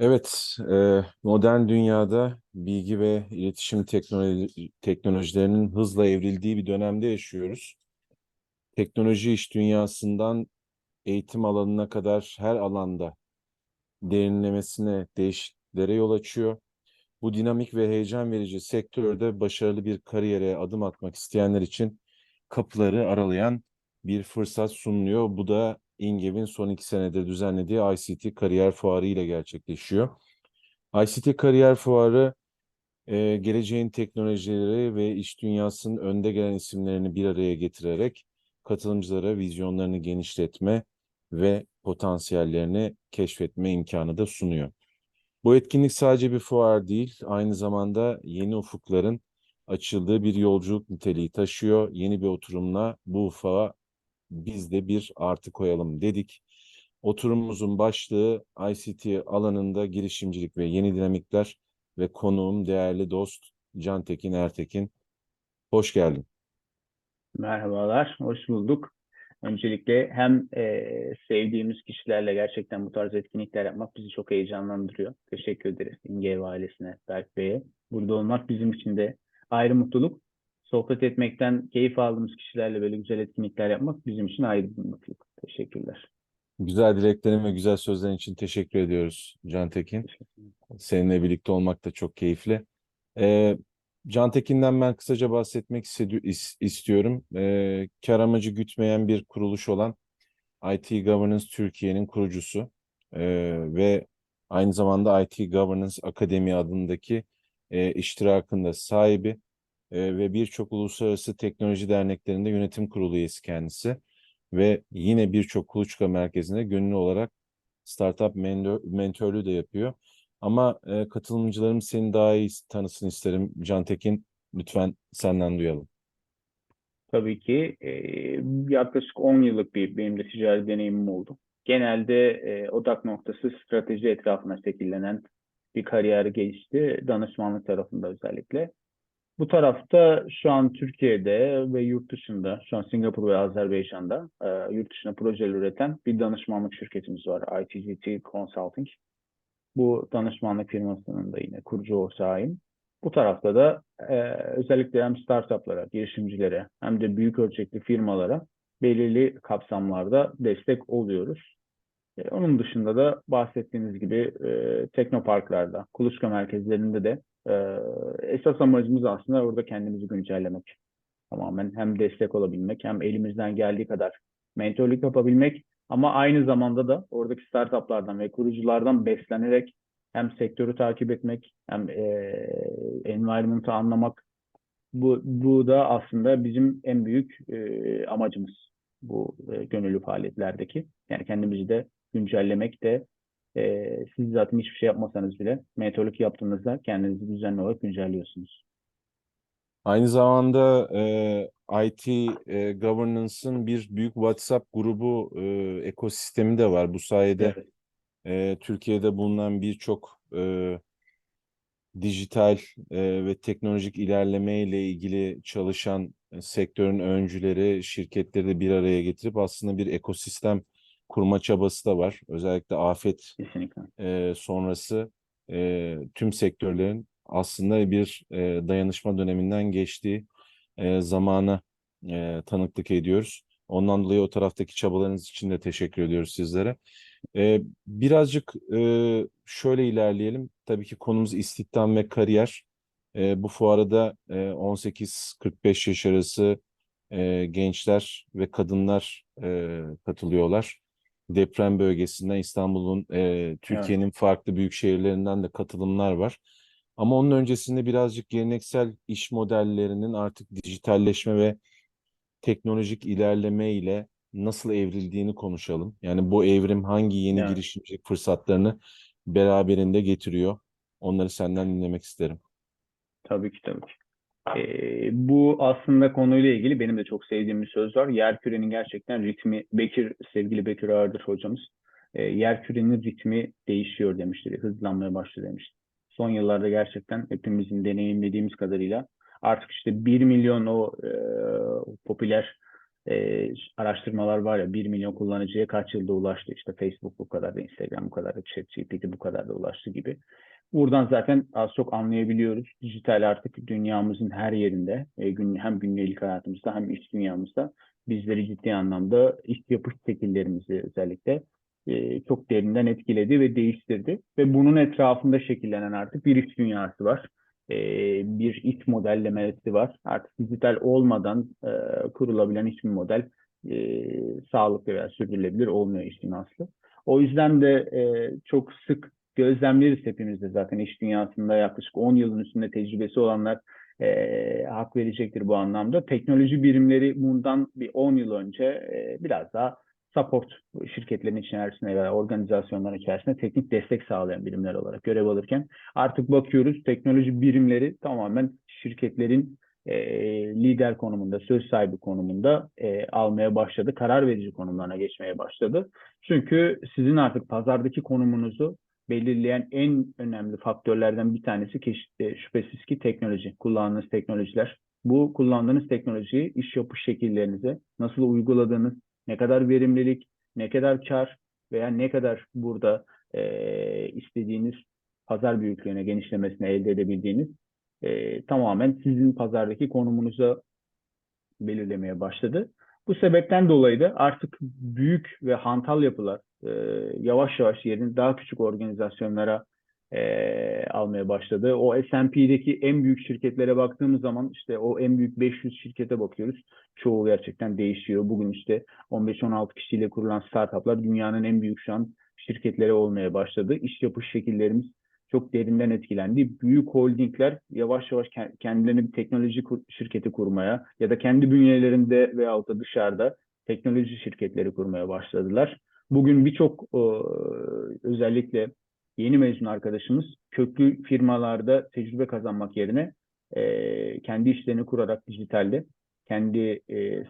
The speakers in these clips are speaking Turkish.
Evet, e, modern dünyada bilgi ve iletişim teknoloji, teknolojilerinin hızla evrildiği bir dönemde yaşıyoruz. Teknoloji iş dünyasından eğitim alanına kadar her alanda derinlemesine değişikliklere yol açıyor. Bu dinamik ve heyecan verici sektörde başarılı bir kariyere adım atmak isteyenler için kapıları aralayan bir fırsat sunuluyor. Bu da İngev'in son iki senede düzenlediği ICT Kariyer Fuarı ile gerçekleşiyor. ICT Kariyer Fuarı e, geleceğin teknolojileri ve iş dünyasının önde gelen isimlerini bir araya getirerek katılımcılara vizyonlarını genişletme ve potansiyellerini keşfetme imkanı da sunuyor. Bu etkinlik sadece bir fuar değil, aynı zamanda yeni ufukların açıldığı bir yolculuk niteliği taşıyor. Yeni bir oturumla bu ufağa biz de bir artı koyalım dedik. Oturumumuzun başlığı ICT alanında girişimcilik ve yeni dinamikler ve konuğum değerli dost Can Tekin Ertekin. Hoş geldin. Merhabalar, hoş bulduk. Öncelikle hem e, sevdiğimiz kişilerle gerçekten bu tarz etkinlikler yapmak bizi çok heyecanlandırıyor. Teşekkür ederiz İnge Ev ailesine, Berk Bey'e. Burada olmak bizim için de ayrı mutluluk. Sohbet etmekten keyif aldığımız kişilerle böyle güzel etkinlikler yapmak bizim için ayrı bir mutluluk. Teşekkürler. Güzel dileklerin ve güzel sözlerin için teşekkür ediyoruz Can Tekin. Seninle birlikte olmak da çok keyifli. Ee, Can Tekin'den ben kısaca bahsetmek istiyorum. Ee, kar amacı gütmeyen bir kuruluş olan IT Governance Türkiye'nin kurucusu Ee, ve aynı zamanda IT Governance Akademi adındaki e, iştirakın da sahibi e, ve birçok uluslararası teknoloji derneklerinde yönetim kurulu üyesi kendisi ve yine birçok kuluçka merkezinde gönüllü olarak startup mentor, mentörlüğü de yapıyor. Ama e, katılımcılarım seni daha iyi tanısın isterim. Can Tekin, lütfen senden duyalım. Tabii ki e, yaklaşık 10 yıllık bir benim de ticari deneyimim oldu. Genelde e, odak noktası strateji etrafına şekillenen bir kariyer gelişti. Danışmanlık tarafında özellikle. Bu tarafta şu an Türkiye'de ve yurt dışında, şu an Singapur ve Azerbaycan'da e, yurt dışına projeler üreten bir danışmanlık şirketimiz var. ITGT Consulting. Bu danışmanlık firmasının da yine kurucu ortağıyım. Bu tarafta da e, özellikle hem startuplara, girişimcilere hem de büyük ölçekli firmalara belirli kapsamlarda destek oluyoruz. E, onun dışında da bahsettiğiniz gibi e, teknoparklarda, kuluçka merkezlerinde de e, esas amacımız aslında orada kendimizi güncellemek. Tamamen hem destek olabilmek hem elimizden geldiği kadar mentorluk yapabilmek ama aynı zamanda da oradaki startuplardan ve kuruculardan beslenerek hem sektörü takip etmek hem e, environment'ı anlamak bu, bu da aslında bizim en büyük e, amacımız bu e, gönüllü faaliyetlerdeki. Yani kendimizi de güncellemek de e, siz zaten hiçbir şey yapmasanız bile mentorluk yaptığınızda kendinizi düzenli olarak güncelliyorsunuz. Aynı zamanda e, IT e, Governance'ın bir büyük WhatsApp grubu e, ekosistemi de var. Bu sayede Evet. e, Türkiye'de bulunan birçok e, dijital e, ve teknolojik ilerleme ile ilgili çalışan e, sektörün öncüleri, şirketleri de bir araya getirip aslında bir ekosistem kurma çabası da var. Özellikle afet Kesinlikle. e, sonrası e, tüm sektörlerin aslında bir e, dayanışma döneminden geçtiği e, zamana e, tanıklık ediyoruz. Ondan dolayı o taraftaki çabalarınız için de teşekkür ediyoruz sizlere. E, birazcık e, şöyle ilerleyelim. Tabii ki konumuz istihdam ve kariyer. E, bu fuara da e, 18-45 yaş arası e, gençler ve kadınlar e, katılıyorlar. Deprem bölgesinden İstanbul'un, e, Türkiye'nin farklı büyük şehirlerinden de katılımlar var. Ama onun öncesinde birazcık geleneksel iş modellerinin artık dijitalleşme ve teknolojik ilerleme ile nasıl evrildiğini konuşalım. Yani bu evrim hangi yeni Evet. girişimcilik fırsatlarını beraberinde getiriyor? Onları senden dinlemek isterim. Tabii ki tabii ki. Ee, bu aslında konuyla ilgili benim de çok sevdiğim bir söz var. Yerkürenin gerçekten ritmi, Bekir, sevgili Bekir Ağırdır hocamız, e, yerkürenin ritmi değişiyor demiştir, hızlanmaya başladı demiştir. Son yıllarda gerçekten hepimizin deneyimlediğimiz kadarıyla artık işte 1 milyon o e, popüler e, araştırmalar var ya 1 milyon kullanıcıya kaç yılda ulaştı işte Facebook bu kadar da Instagram bu kadar da ChatGPT bu kadar da ulaştı gibi. Buradan zaten az çok anlayabiliyoruz. Dijital artık dünyamızın her yerinde e, hem günlük hayatımızda hem iş dünyamızda bizleri ciddi anlamda iş yapış şekillerimizi özellikle e, çok derinden etkiledi ve değiştirdi. Ve bunun etrafında şekillenen artık bir iş dünyası var. E, bir iş modellemesi var. Artık dijital olmadan kurulabilen hiçbir model sağlıklı veya sürdürülebilir olmuyor işin aslı. O yüzden de çok sık gözlemleriz hepimiz de zaten iş dünyasında yaklaşık 10 yılın üstünde tecrübesi olanlar e, hak verecektir bu anlamda. Teknoloji birimleri bundan bir 10 yıl önce e, biraz daha support şirketlerin içerisinde veya organizasyonların içerisinde teknik destek sağlayan birimler olarak görev alırken artık bakıyoruz teknoloji birimleri tamamen şirketlerin e, lider konumunda, söz sahibi konumunda e, almaya başladı. Karar verici konumlarına geçmeye başladı. Çünkü sizin artık pazardaki konumunuzu belirleyen en önemli faktörlerden bir tanesi şüphesiz ki teknoloji, kullandığınız teknolojiler. Bu kullandığınız teknolojiyi iş yapış şekillerinize nasıl uyguladığınız, ne kadar verimlilik, ne kadar kar veya ne kadar burada e, istediğiniz pazar büyüklüğüne, genişlemesine elde edebildiğiniz e, tamamen sizin pazardaki konumunuza belirlemeye başladı. Bu sebepten dolayı da artık büyük ve hantal yapılar e, yavaş yavaş yerini daha küçük organizasyonlara e, almaya başladı. O S&P'deki en büyük şirketlere baktığımız zaman işte o en büyük 500 şirkete bakıyoruz. Çoğu gerçekten değişiyor. Bugün işte 15-16 kişiyle kurulan startuplar dünyanın en büyük şu an şirketleri olmaya başladı. İş yapış şekillerimiz çok derinden etkilendi. Büyük holdingler yavaş yavaş kendilerine bir teknoloji şirketi kurmaya ya da kendi bünyelerinde veyahut da dışarıda teknoloji şirketleri kurmaya başladılar. Bugün birçok özellikle yeni mezun arkadaşımız köklü firmalarda tecrübe kazanmak yerine kendi işlerini kurarak dijitalde kendi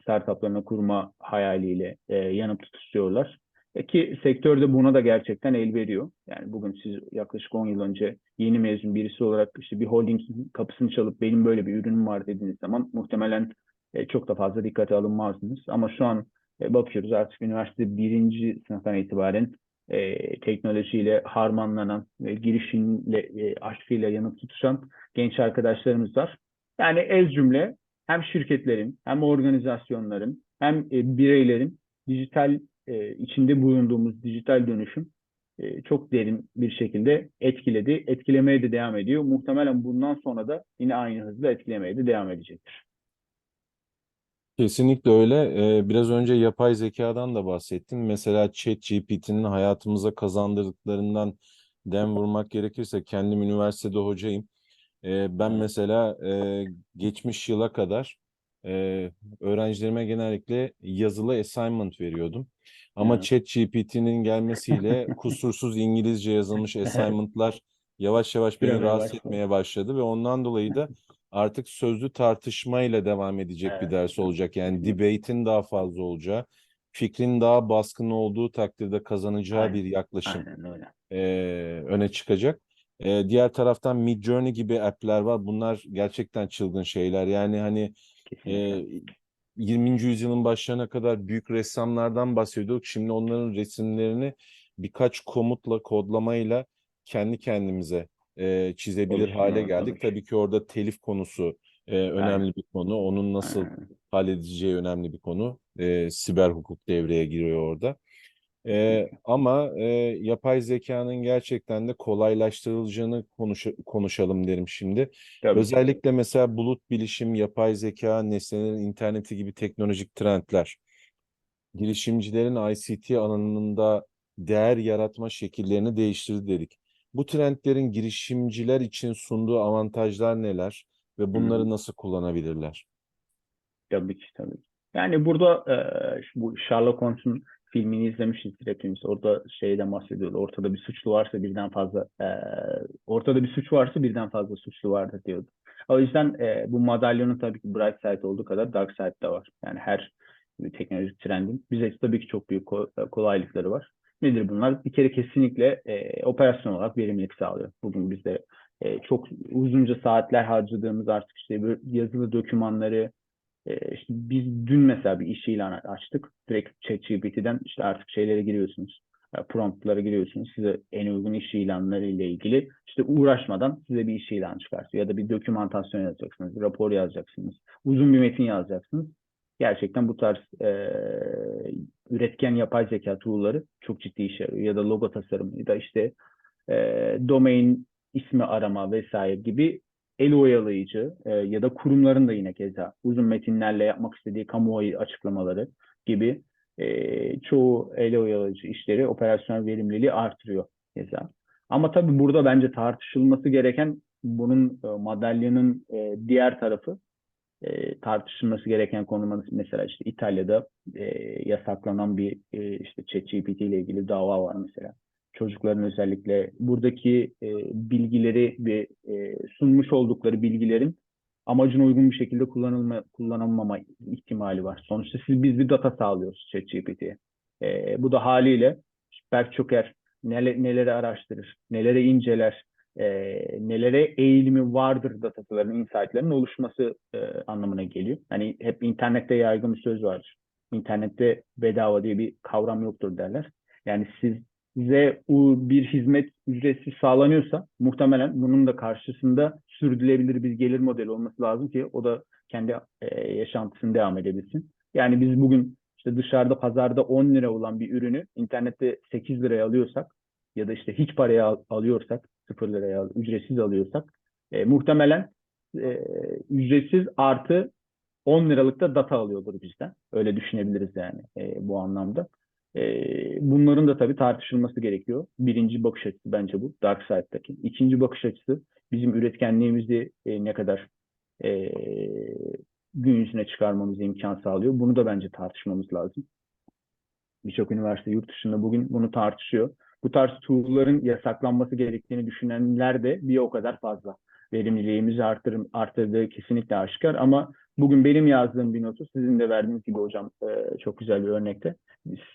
startuplarını kurma hayaliyle yanıp tutuşuyorlar. E ki sektörde buna da gerçekten el veriyor. Yani bugün siz yaklaşık 10 yıl önce yeni mezun birisi olarak işte bir holding kapısını çalıp benim böyle bir ürünüm var dediğiniz zaman muhtemelen e, çok da fazla dikkate alınmazdınız. Ama şu an e, bakıyoruz artık üniversite birinci sınıftan itibaren e, teknolojiyle harmanlanan ve girişimle, e, aşkıyla yanıp tutuşan genç arkadaşlarımız var. Yani ez cümle hem şirketlerin hem organizasyonların hem e, bireylerin dijital e, içinde bulunduğumuz dijital dönüşüm e, çok derin bir şekilde etkiledi. Etkilemeye de devam ediyor. Muhtemelen bundan sonra da yine aynı hızla etkilemeye de devam edecektir. Kesinlikle öyle. Ee, biraz önce yapay zekadan da bahsettim. Mesela ChatGPT'nin hayatımıza kazandırdıklarından dem vurmak gerekirse kendim üniversitede hocayım. Ee, ben mesela e, geçmiş yıla kadar e, öğrencilerime genellikle yazılı assignment veriyordum. Ama Evet. ChatGPT'nin gelmesiyle kusursuz İngilizce yazılmış assignment'lar yavaş yavaş beni rahatsız etmeye başladı ve ondan dolayı da artık sözlü tartışmayla devam edecek bir Evet. ders olacak. Yani debate'in daha fazla olacağı, fikrin daha baskın olduğu takdirde kazanacağı Aynen, bir yaklaşım Aynen e, öne çıkacak. E, diğer taraftan Midjourney gibi app'ler var. Bunlar gerçekten çılgın şeyler. Yani hani Kesinlikle. e, 20. yüzyılın başlarına kadar büyük ressamlardan bahsediyorduk. Şimdi onların resimlerini birkaç komutla, kodlamayla kendi kendimize e, çizebilir hale Oluşturmalar geldik. tabii ki. Tabii ki orada telif konusu e, önemli bir konu. Onun nasıl Aynen. halledeceği önemli bir konu. E, siber hukuk devreye giriyor orada. E, Kesinlikle. ama e, yapay zekanın gerçekten de kolaylaştırılacağını konuş konuşalım derim şimdi. Tabii. Özellikle mesela bulut bilişim, yapay zeka, nesnelerin interneti gibi teknolojik trendler, girişimcilerin ICT alanında değer yaratma şekillerini değiştirdi dedik. Bu trendlerin girişimciler için sunduğu avantajlar neler ve bunları nasıl kullanabilirler? Tabii ki tabii. Yani burada e, bu Sherlock Holmes'un filmini izlemişizdir hepimiz. Orada şeyden bahsediyordu. Ortada bir suçlu varsa birden fazla e, ortada bir suç varsa birden fazla suçlu vardır diyordu. O yüzden e, bu madalyonun tabii ki bright side olduğu kadar dark side de var. Yani her teknolojik trendin bize tabii ki çok büyük ko- kolaylıkları var. Nedir bunlar? Bir kere kesinlikle e, operasyon olarak verimlilik sağlıyor. Bugün bizde e, çok uzunca saatler harcadığımız artık işte yazılı dokümanları E, işte biz dün mesela bir iş ilanı açtık. Direkt ChatGPT'den işte artık şeylere giriyorsunuz. e, Promptlara giriyorsunuz. Size en uygun iş ilanları ile ilgili işte uğraşmadan size bir iş ilanı çıkartıyor. Ya da bir dokümantasyon yazacaksınız, rapor yazacaksınız, uzun bir metin yazacaksınız. Gerçekten bu tarz e, üretken yapay zeka tool'ları çok ciddi işe yarıyor. Ya da logo tasarımı ya da işte e, domain ismi arama vesaire gibi el oyalayıcı e, ya da kurumların da yine keza uzun metinlerle yapmak istediği kamuoyu açıklamaları gibi e, çoğu el oyalayıcı işleri operasyonel verimliliği artırıyor keza. Ama tabii burada bence tartışılması gereken bunun e, madalyonun e, diğer tarafı e, tartışılması gereken konu mesela işte İtalya'da e, yasaklanan bir e, işte ChatGPT ile ilgili dava var mesela. Çocukların özellikle buradaki e, bilgileri ve e, sunmuş oldukları bilgilerin amacına uygun bir şekilde kullanılma kullanılmama ihtimali var. Sonuçta siz biz bir data sağlıyoruz ChatGPT'ye. E, bu da haliyle Berk Çoker neler, neleri araştırır, neleri inceler, e, nelere eğilimi vardır dataların, insight'ların oluşması e, anlamına geliyor. Hani hep internette yaygın bir söz vardır. İnternette bedava diye bir kavram yoktur derler. Yani siz size bir hizmet ücretsiz sağlanıyorsa muhtemelen bunun da karşısında sürdürülebilir bir gelir modeli olması lazım ki o da kendi e, yaşantısını devam edebilsin. Yani biz bugün işte dışarıda pazarda 10 lira olan bir ürünü internette 8 liraya alıyorsak ya da işte hiç paraya al- alıyorsak 0 liraya ücretsiz alıyorsak e, muhtemelen e, ücretsiz artı 10 liralık da data alıyordur bizden. Öyle düşünebiliriz yani e, bu anlamda. E, bunların da tabii tartışılması gerekiyor. Birinci bakış açısı bence bu. Dark Side'daki. İkinci bakış açısı bizim üretkenliğimizi e, ne kadar e, gün yüzüne çıkarmamıza imkan sağlıyor. Bunu da bence tartışmamız lazım. Birçok üniversite yurt dışında bugün bunu tartışıyor. Bu tarz tool'ların yasaklanması gerektiğini düşünenler de bir o kadar fazla. Verimliliğimizi artır, arttırdığı kesinlikle aşikar ama bugün benim yazdığım bir notu sizin de verdiğiniz gibi hocam e, çok güzel bir örnekte.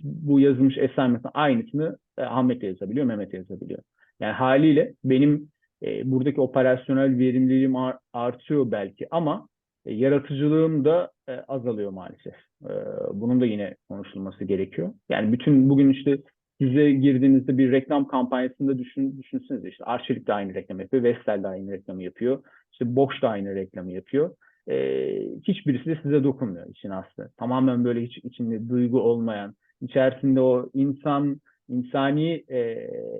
Bu yazılmış assignment'ın aynısını e, Ahmet de yazabiliyor, Mehmet de yazabiliyor. Yani haliyle benim e, buradaki operasyonel verimliliğim ar- artıyor belki ama e, yaratıcılığım da e, azalıyor maalesef. E, bunun da yine konuşulması gerekiyor. Yani bütün bugün işte size girdiğinizde bir reklam kampanyasında düşün, düşünsenize işte Arçelik de aynı reklam yapıyor, Vestel de aynı reklamı yapıyor, işte Bosch da aynı reklamı yapıyor. Ee, hiçbirisi de size dokunmuyor işin aslı. Tamamen böyle hiç içinde duygu olmayan, içerisinde o insan, insani e,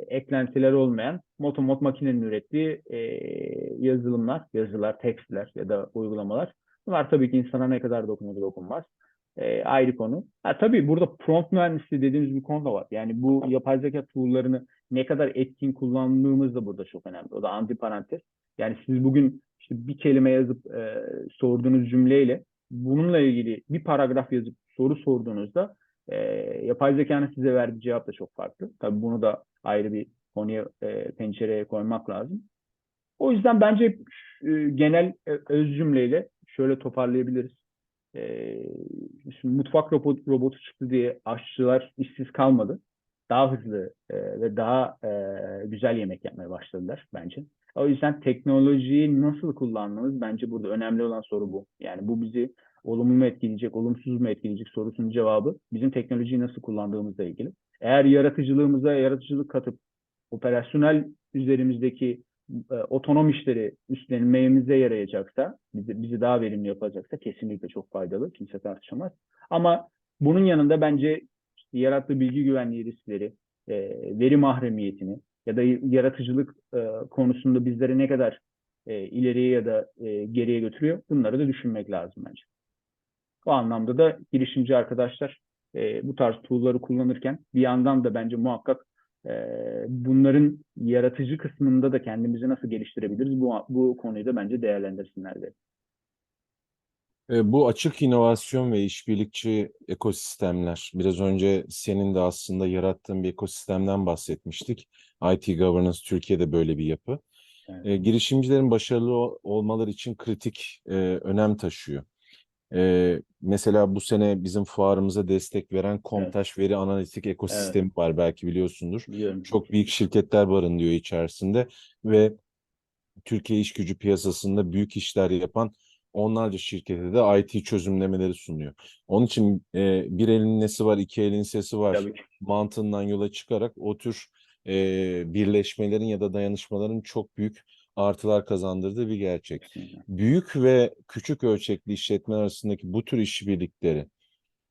eklentiler olmayan motomot makinenin ürettiği e, yazılımlar, yazılar, tekstler ya da uygulamalar. Bunlar tabii ki insana ne kadar dokunur dokunmaz e, ayrı konu. Ha, tabii burada prompt mühendisliği dediğimiz bir konu da var. Yani bu yapay zeka tool'larını ne kadar etkin kullandığımız da burada çok önemli. O da antiparantez. Yani siz bugün işte bir kelime yazıp e, sorduğunuz cümleyle bununla ilgili bir paragraf yazıp soru sorduğunuzda e, yapay zekanın size verdiği cevap da çok farklı. Tabii bunu da ayrı bir konuya e, pencereye koymak lazım. O yüzden bence e, genel e, öz cümleyle şöyle toparlayabiliriz. Ee, şimdi mutfak robot, robotu çıktı diye aşçılar işsiz kalmadı. Daha hızlı e, ve daha e, güzel yemek yapmaya başladılar bence. O yüzden teknolojiyi nasıl kullandığımız bence burada önemli olan soru bu. Yani bu bizi olumlu mu etkileyecek, olumsuz mu etkileyecek sorusunun cevabı bizim teknolojiyi nasıl kullandığımızla ilgili. Eğer yaratıcılığımıza yaratıcılık katıp operasyonel üzerimizdeki e, otonom işleri üstlenmemize yarayacaksa, bizi, bizi daha verimli yapacaksa kesinlikle çok faydalı. Kimse tartışamaz. Ama bunun yanında bence işte yarattığı bilgi güvenliği riskleri, e, veri mahremiyetini ya da yaratıcılık e, konusunda bizleri ne kadar e, ileriye ya da e, geriye götürüyor bunları da düşünmek lazım bence. O anlamda da girişimci arkadaşlar e, bu tarz tool'ları kullanırken bir yandan da bence muhakkak ee, bunların yaratıcı kısmında da kendimizi nasıl geliştirebiliriz bu, bu konuyu da bence değerlendirsinler de. Bu açık inovasyon ve işbirlikçi ekosistemler. Biraz önce senin de aslında yarattığın bir ekosistemden bahsetmiştik. IT Governance Türkiye'de böyle bir yapı. Evet. E, girişimcilerin başarılı ol- olmaları için kritik e, önem taşıyor. E, mesela bu sene bizim fuarımıza destek veren Komtaş Veri Analitik Ekosistemi var belki biliyorsundur. Biliyorum. Çok büyük şirketler barındırıyor içerisinde ve Türkiye iş gücü piyasasında büyük işler yapan onlarca şirkete de IT çözümlemeleri sunuyor. Onun için e, bir elin nesi var, iki elin sesi var Tabii mantığından yola çıkarak o tür e, birleşmelerin ya da dayanışmaların çok büyük artılar kazandırdığı bir gerçek. Kesinlikle. Büyük ve küçük ölçekli işletme arasındaki bu tür işbirlikleri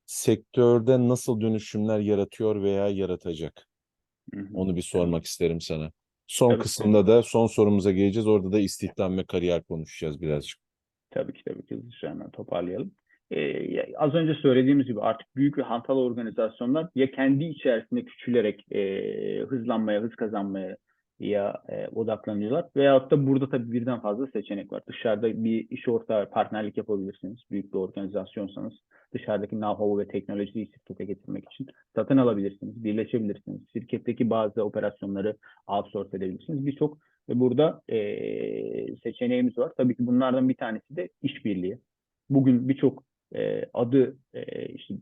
sektörde nasıl dönüşümler yaratıyor veya yaratacak? Hı hı. Onu bir sormak isterim sana. Son ki. kısımda da son sorumuza geleceğiz. Orada da istihdam ve kariyer konuşacağız birazcık. Tabii ki tabii ki hızlıca toparlayalım. Ee, az önce söylediğimiz gibi artık büyük ve hantal organizasyonlar ya kendi içerisinde küçülerek e, hızlanmaya, hız kazanmaya ya e, odaklanıyorlar veyahut da burada tabii birden fazla seçenek var. Dışarıda bir iş ortağı partnerlik yapabilirsiniz. Büyük bir organizasyonsanız dışarıdaki know-how ve teknolojiyi şirkete getirmek için satın alabilirsiniz, birleşebilirsiniz. Şirketteki bazı operasyonları outsource edebilirsiniz. Birçok ve burada eee, seçeneğimiz var. Tabii ki bunlardan bir tanesi de işbirliği. Bugün birçok eee, adı eee, işte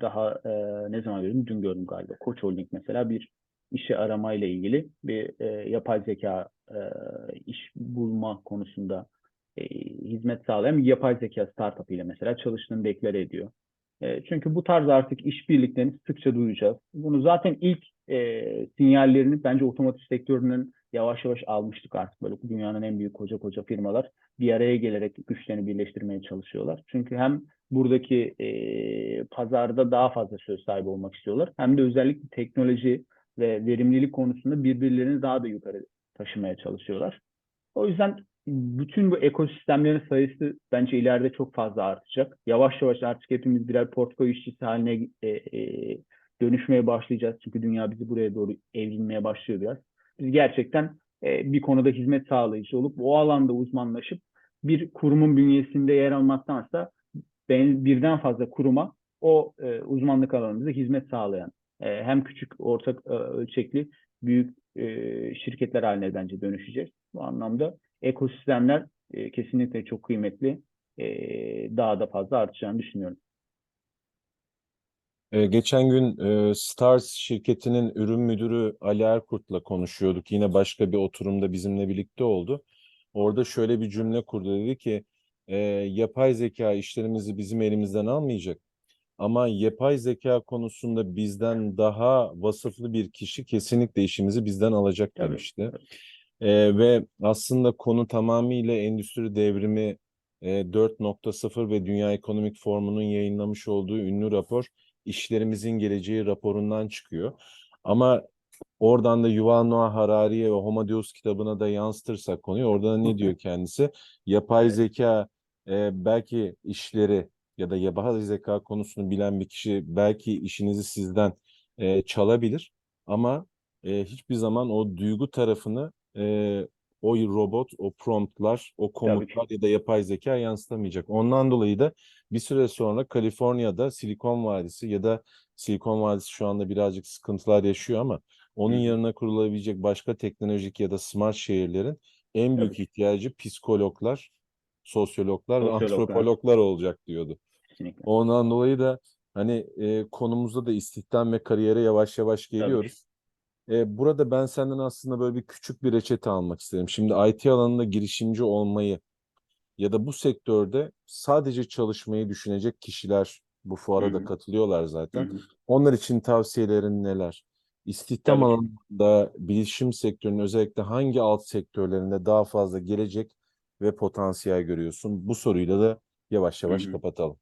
daha eee, ne zaman gördüm? Dün gördüm galiba. Koç Holding mesela bir işe aramayla ilgili bir eee, yapay zeka eee, iş bulma konusunda eee, hizmet sağlayan bir yapay zeka startup ile mesela çalıştığını deklare ediyor. E, çünkü bu tarz artık işbirliklerini sıkça duyacağız. Bunu zaten ilk e, sinyallerini bence otomotiv sektörünün yavaş yavaş almıştık artık. Böyle dünyanın en büyük koca koca firmalar bir araya gelerek güçlerini birleştirmeye çalışıyorlar. Çünkü hem buradaki e, pazarda daha fazla söz sahibi olmak istiyorlar. Hem de özellikle teknoloji ve verimlilik konusunda birbirlerini daha da yukarı taşımaya çalışıyorlar. O yüzden bütün bu ekosistemlerin sayısı bence ileride çok fazla artacak. Yavaş yavaş artık hepimiz birer portföy işçisi haline e, e, dönüşmeye başlayacağız. Çünkü dünya bizi buraya doğru evrilmeye başlıyor biraz. Biz gerçekten e, bir konuda hizmet sağlayıcı olup o alanda uzmanlaşıp bir kurumun bünyesinde yer almaktansa ben, birden fazla kuruma o e, uzmanlık alanımızda hizmet sağlayan e, hem küçük ortak e, ölçekli büyük e, şirketler haline bence dönüşeceğiz. Bu anlamda ekosistemler e, kesinlikle çok kıymetli. E, daha da fazla artacağını düşünüyorum. Ee, geçen gün e, Stars şirketinin ürün müdürü Ali Erkurt'la konuşuyorduk. Yine başka bir oturumda bizimle birlikte oldu. Orada şöyle bir cümle kurdu. Dedi ki e, yapay zeka işlerimizi bizim elimizden almayacak. Ama yapay zeka konusunda bizden daha vasıflı bir kişi kesinlikle işimizi bizden alacak demişti. Ee, ve aslında konu tamamıyla endüstri devrimi e, 4.0 ve Dünya Ekonomik Forumu'nun yayınlamış olduğu ünlü rapor işlerimizin geleceği raporundan çıkıyor. Ama oradan da Yuval Noah Harari'ye ve Homo Deus kitabına da yansıtırsak konuyu orada da ne diyor kendisi? Yapay zeka e, belki işleri ya da yapay zeka konusunu bilen bir kişi belki işinizi sizden e, çalabilir ama e, hiçbir zaman o duygu tarafını e, o robot, o promptlar, o komutlar ya da yapay zeka yansıtamayacak. Ondan dolayı da bir süre sonra Kaliforniya'da Silikon Vadisi ya da Silikon Vadisi şu anda birazcık sıkıntılar yaşıyor ama onun Hı yanına kurulabilecek başka teknolojik ya da smart şehirlerin en büyük Tabii. ihtiyacı psikologlar, sosyologlar ve antropologlar olacak diyordu. Kesinlikle. Ondan dolayı da hani e, konumuzda da istihdam ve kariyere yavaş yavaş geliyoruz. E, burada ben senden aslında böyle bir küçük bir reçete almak isterim. Şimdi IT alanında girişimci olmayı ya da bu sektörde sadece çalışmayı düşünecek kişiler bu fuara da hı. katılıyorlar Hı zaten. hı. Onlar için tavsiyelerin neler? İstihdam Tabii alanında bilişim sektörünün özellikle hangi alt sektörlerinde daha fazla gelecek ve potansiyel görüyorsun? Bu soruyla da yavaş Hı yavaş hı. kapatalım.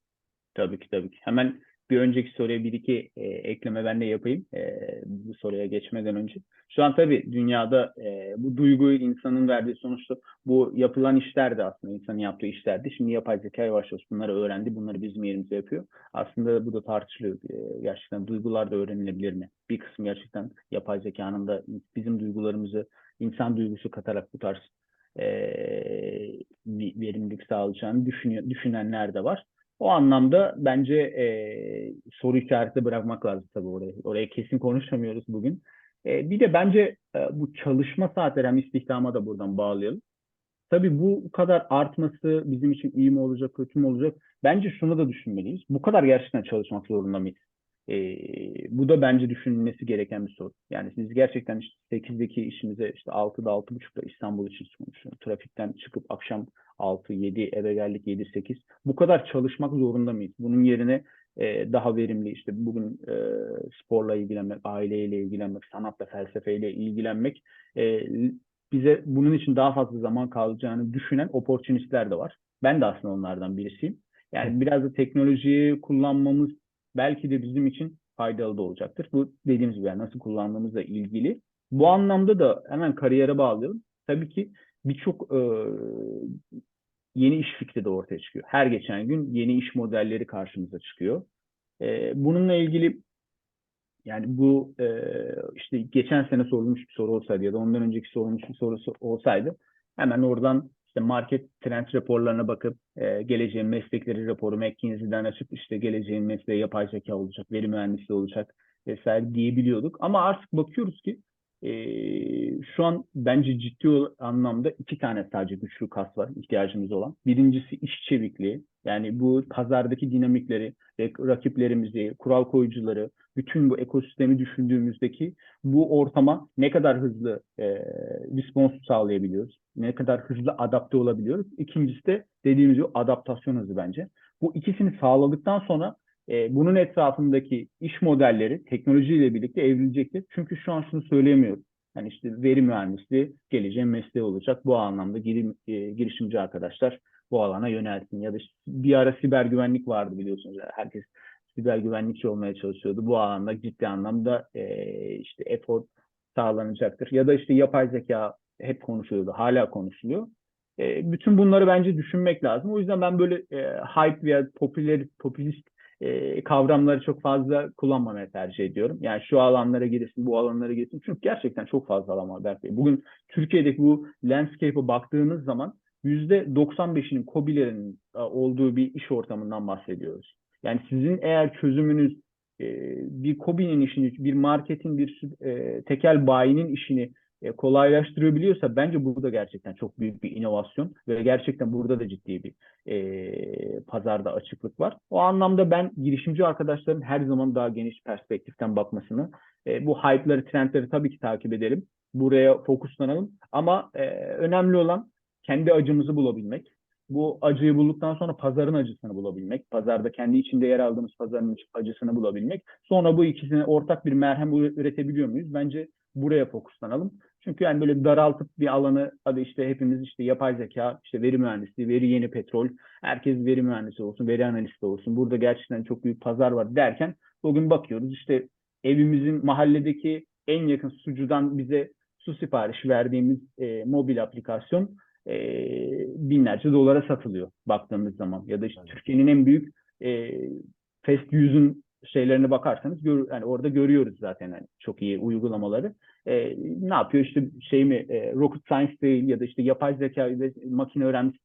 Tabii ki tabii ki. Hemen bir önceki soruya bir iki e, ekleme ben de yapayım e, bu soruya geçmeden önce. Şu an tabii dünyada e, bu duyguyu insanın verdiği sonuçta bu yapılan işler de aslında insanın yaptığı işlerdi. Şimdi yapay zeka yavaş yavaş bunları öğrendi. Bunları bizim yerimize yapıyor. Aslında bu da tartışılıyor. E, gerçekten duygular da öğrenilebilir mi? Bir kısmı gerçekten yapay zekanın da bizim duygularımızı insan duygusu katarak bu tarz e, verimlilik sağlayacağını düşünüyor, düşünenler de var. O anlamda bence e, soru işareti bırakmak lazım tabii oraya. Oraya kesin konuşamıyoruz bugün. E, bir de bence e, bu çalışma saatleri hem istihdama da buradan bağlayalım. Tabii bu kadar artması bizim için iyi mi olacak, kötü mü olacak? Bence şunu da düşünmeliyiz. Bu kadar gerçekten çalışmak zorunda mıyız? Ee, bu da bence düşünülmesi gereken bir soru. Yani siz gerçekten işte 8'deki işinize işte 6'da 6.30'da İstanbul için konuşuyorum. Trafikten çıkıp akşam 6, 7 eve geldik 7, 8. Bu kadar çalışmak zorunda mıyız? Bunun yerine e, daha verimli işte bugün e, sporla ilgilenmek, aileyle ilgilenmek, sanatla, felsefeyle ilgilenmek e, bize bunun için daha fazla zaman kalacağını düşünen opportunistler de var. Ben de aslında onlardan birisiyim. Yani biraz da teknolojiyi kullanmamız belki de bizim için faydalı da olacaktır. Bu dediğimiz gibi yani nasıl kullandığımızla ilgili. Bu anlamda da hemen kariyere bağlayalım. Tabii ki birçok e, yeni iş fikri de ortaya çıkıyor. Her geçen gün yeni iş modelleri karşımıza çıkıyor. E, bununla ilgili yani bu e, işte geçen sene sorulmuş bir soru olsaydı ya da ondan önceki sorulmuş bir sorusu olsaydı hemen oradan işte market trend raporlarına bakıp e, geleceğin meslekleri raporu McKinsey'den açıp işte geleceğin mesleği yapay zeka olacak, veri mühendisliği olacak vesaire diyebiliyorduk. Ama artık bakıyoruz ki e, şu an bence ciddi anlamda iki tane sadece güçlü kas var ihtiyacımız olan. Birincisi iş çevikliği. Yani bu pazardaki dinamikleri, rak- rakiplerimizi, kural koyucuları, bütün bu ekosistemi düşündüğümüzdeki bu ortama ne kadar hızlı e, respons sağlayabiliyoruz, ne kadar hızlı adapte olabiliyoruz. İkincisi de dediğimiz gibi adaptasyon hızı bence. Bu ikisini sağladıktan sonra e, bunun etrafındaki iş modelleri teknolojiyle birlikte evrilecektir. Çünkü şu an şunu söyleyemiyoruz. Yani işte veri mühendisliği geleceğin mesleği olacak. Bu anlamda girim, e, girişimci arkadaşlar bu alana yönelsin. Ya da işte bir ara siber güvenlik vardı biliyorsunuz. Yani herkes siber güvenlikçi olmaya çalışıyordu. Bu alanda ciddi anlamda e, işte efor sağlanacaktır. Ya da işte yapay zeka hep konuşuluyordu. Hala konuşuluyor. E, bütün bunları bence düşünmek lazım. O yüzden ben böyle e, hype veya popüler, popülist e, kavramları çok fazla kullanmamaya tercih ediyorum. Yani şu alanlara girsin, bu alanlara girsin. Çünkü gerçekten çok fazla alan var Berk Bey. Bugün Türkiye'deki bu landscape'e baktığınız zaman %95'inin COBİ'lerin olduğu bir iş ortamından bahsediyoruz. Yani sizin eğer çözümünüz e, bir COBİ'nin işini, bir marketin, bir e, tekel bayinin işini e, kolaylaştırabiliyorsa bence bu da gerçekten çok büyük bir inovasyon ve gerçekten burada da ciddi bir e, pazarda açıklık var. O anlamda ben girişimci arkadaşların her zaman daha geniş perspektiften bakmasını, e, bu hype'ları, trendleri tabii ki takip edelim. Buraya fokuslanalım ama e, önemli olan kendi acımızı bulabilmek. Bu acıyı bulduktan sonra pazarın acısını bulabilmek. Pazarda kendi içinde yer aldığımız pazarın acısını bulabilmek. Sonra bu ikisine ortak bir merhem üretebiliyor muyuz? Bence buraya fokuslanalım. Çünkü yani böyle daraltıp bir alanı hadi işte hepimiz işte yapay zeka, işte veri mühendisliği, veri yeni petrol, herkes veri mühendisi olsun, veri analisti olsun. Burada gerçekten çok büyük pazar var derken bugün bakıyoruz işte evimizin mahalledeki en yakın sucudan bize su siparişi verdiğimiz e, mobil aplikasyon e, binlerce dolara satılıyor baktığımız zaman. Ya da işte. Türkiye'nin en büyük e, fast yüzün şeylerine bakarsanız gör, yani orada görüyoruz zaten hani çok iyi uygulamaları. E, ne yapıyor işte şey mi e, rocket science değil ya da işte yapay zeka ve makine öğrenmesi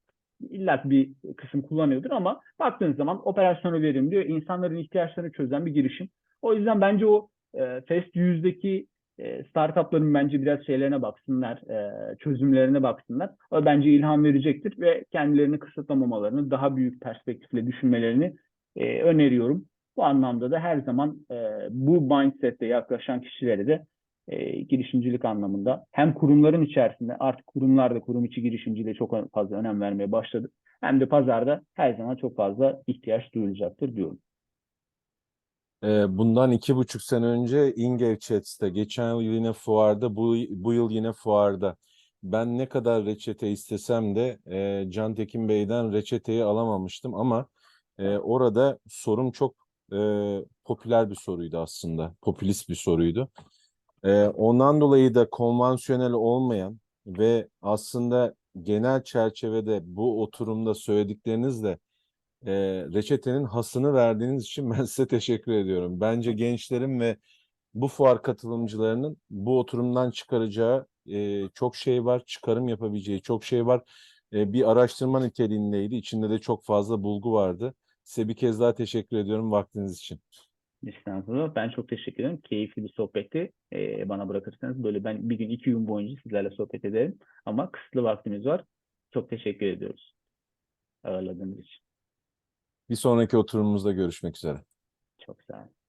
illa bir kısım kullanıyordur ama baktığınız zaman operasyonu verim diyor insanların ihtiyaçlarını çözen bir girişim. O yüzden bence o e, fast yüzdeki e, startupların bence biraz şeylerine baksınlar, e, çözümlerine baksınlar. O bence ilham verecektir ve kendilerini kısıtlamamalarını, daha büyük perspektifle düşünmelerini e, öneriyorum. Bu anlamda da her zaman e, bu mindsette yaklaşan kişilere de e, girişimcilik anlamında hem kurumların içerisinde artık kurumlar da kurum içi girişimciliğe çok fazla önem vermeye başladı. Hem de pazarda her zaman çok fazla ihtiyaç duyulacaktır diyorum. Ee, Bundan iki buçuk sene önce Chats'te, geçen yıl yine fuarda, bu, bu yıl yine fuarda. Ben ne kadar reçete istesem de e, Can Tekin Bey'den reçeteyi alamamıştım ama e, orada sorum çok e, popüler bir soruydu aslında. Popülist bir soruydu. E, ondan dolayı da konvansiyonel olmayan ve aslında genel çerçevede bu oturumda söylediklerinizle e, reçetenin hasını verdiğiniz için ben size teşekkür ediyorum. Bence gençlerin ve bu fuar katılımcılarının bu oturumdan çıkaracağı e, çok şey var, çıkarım yapabileceği çok şey var. E, bir araştırma niteliğindeydi, içinde de çok fazla bulgu vardı. Size bir kez daha teşekkür ediyorum vaktiniz için. Estağfurullah. Ben çok teşekkür ederim. Keyifli bir sohbetti. Ee, bana bırakırsanız böyle ben bir gün iki gün boyunca sizlerle sohbet ederim. Ama kısıtlı vaktimiz var. Çok teşekkür ediyoruz. Ağırladığınız için. Bir sonraki oturumumuzda görüşmek üzere. Çok sağ olun.